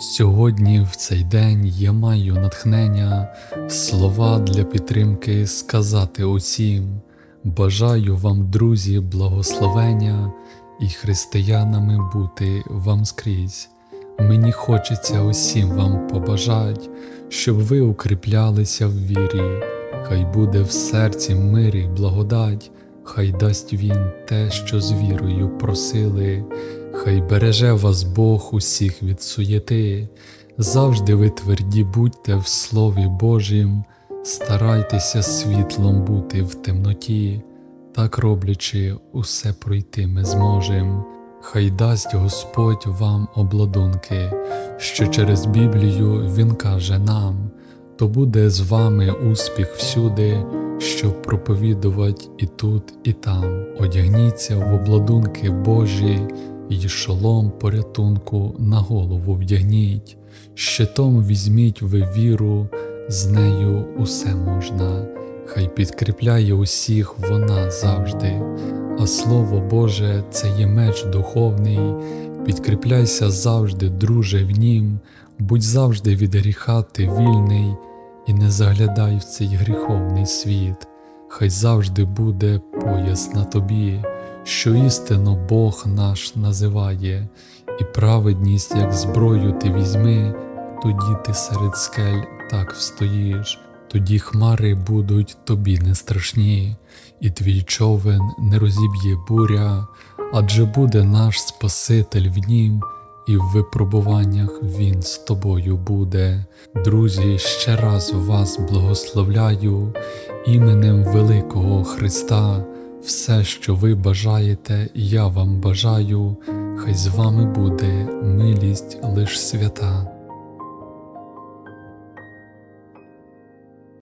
Сьогодні, в цей день, я маю натхнення, слова для підтримки сказати усім. Бажаю вам, друзі, благословення і християнами бути вам скрізь. Мені хочеться усім вам побажать, щоб ви укріплялися в вірі, хай буде в серці мир і благодать, хай дасть він те, що з вірою просили, хай береже вас Бог усіх від суєти, завжди ви тверді будьте в Слові Божім, старайтеся світлом бути в темноті, так роблячи, усе пройти ми зможем. Хай дасть Господь вам обладунки, що через Біблію Він каже нам, то буде з вами успіх всюди, щоб проповідувати і тут, і там. Одягніться в обладунки Божі, і шолом порятунку на голову вдягніть, щитом візьміть ви віру, з нею усе можна, хай підкріпляє усіх вона завжди. А Слово Боже це є меч духовний, підкріпляйся завжди, друже, в нім, будь завжди від гріха ти вільний, і не заглядай в цей гріховний світ, хай завжди буде пояс на тобі, що істинно Бог наш називає, і праведність, як зброю ти візьми, тоді ти серед скель так встоїш. Тоді хмари будуть тобі не страшні, і твій човен не розіб'є буря, адже буде наш Спаситель в нім, і в випробуваннях Він з тобою буде. Друзі, ще раз вас благословляю іменем великого Христа. Все, що ви бажаєте, я вам бажаю, хай з вами буде милість лиш свята.